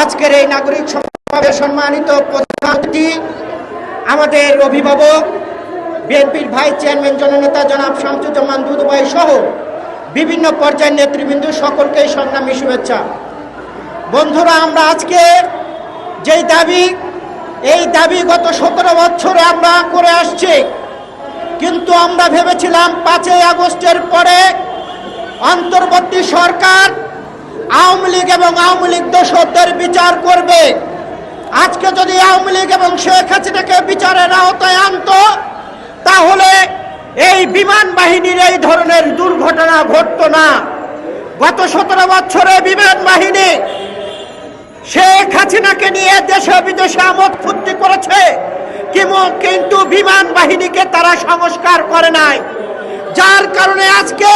আজকের এই নাগরিক সমাবেশ সম্মানিত প্রধানমন্ত্রী, আমাদের অভিভাবক, বিএনপির ভাইস চেয়ারম্যান জননেতা জনাব শামসুজ্জামান দুদুভাই সহ বিভিন্ন পর্যায়ের নেতৃবৃন্দ সকলকেই সংগ্রামী শুভেচ্ছা। বন্ধুরা, আমরা আজকে যেই দাবি, এই দাবি গত সতেরো বছরে আমরা করে আসছি, কিন্তু আমরা ভেবেছিলাম পাঁচই আগস্টের পরে অন্তর্বর্তী সরকার আওয়ামী লীগ এবং আওয়ামী লীগ দোষদের বিচার করবে। আজকে যদি আওয়ামী লীগ এবং শেখ হাসিনাকে বিচারের আওতায় আনতো, তাহলে এই বিমান বাহিনীর এই ধরনের দুর্ঘটনা ঘটতো না। গত সতেরো বছরে বিমান বাহিনী শেখ হাসিনাকে নিয়ে দেশে বিদেশে আমোদ ফুর্তি করেছে কিন্তু বিমান বাহিনীকে তারা সংস্কার করে নাই। যার কারণে আজকে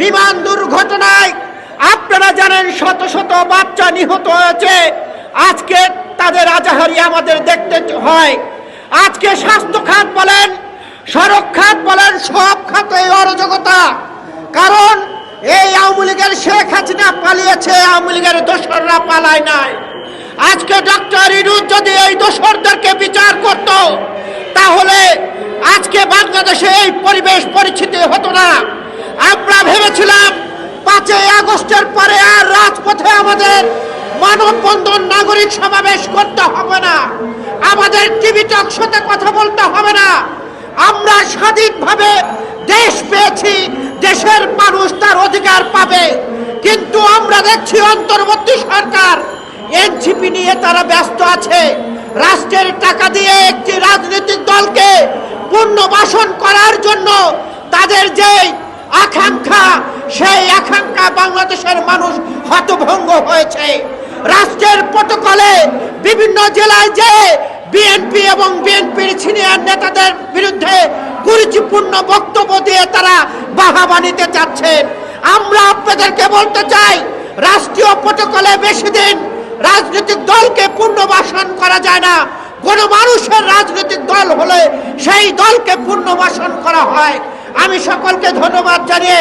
বিমান দুর্ঘটনায় আপনারা জানেন শত শত বাচ্চা নিহত হয়েছে। আজকে তাদের আজাহারি আমাদের দেখতে হয়। আজকে স্বাস্থ্য খাত বলেন, সড়ক খাত বলেন, সব খাতে অরাজকতা। কারণ এই আওয়ামী লীগের শেখ হাসিনা পালিয়েছে, আওয়ামী লীগের দোসররা পালায় নাই। আজকে ডক্টর ইনুজ যদি এই দোসরদেরকে বিচার করত, তাহলে আজকে বাংলাদেশে এই পরিবেশ পরিস্থিতি হতো না। আমরা ভেবেছিলাম পাঁচই আগস্টের পরে আর রাজপথে আমাদের মানববন্ধন নাগরিক সমাবেশ করতে হবে না। আমাদের টিভি টক শোতে কথা বলতে হবে না। আমরা স্বাধীনভাবে দেশ পেয়েছি, দেশের মানুষ তার অধিকার পাবে। কিন্তু আমরা দেখছি অন্তর্বর্তী সরকার, এনসিপি নিয়ে তারা ব্যস্ত আছে। রাষ্ট্রের টাকা দিয়ে একটি রাজনৈতিক দলকে পুনর্বাসন করার জন্য তাদের যে আকাঙ্ক্ষা, সেই আকাঙ্ক্ষা বাংলাদেশের মানুষ হতভঙ্গ হয়েছে। রাষ্ট্রের প্রটোকলে বিভিন্ন জেলায় যে বিএনপি এবং বিএনপির সিনিয়র নেতাদের বিরুদ্ধে গুরুত্বপূর্ণ বক্তব্য দিয়ে তারা বাহাবা নিতে চাচ্ছেন আমরা আপনাদেরকে বলতে চাই, রাষ্ট্রীয় প্রটোকলে বেশি দিন রাজনৈতিক দলকে পুনর্বাসন করা যায় না। কোন মানুষের রাজনৈতিক দল হলে সেই দলকে পুনর্বাসন করা হয়। আমি সকলকে ধন্যবাদ জানিয়ে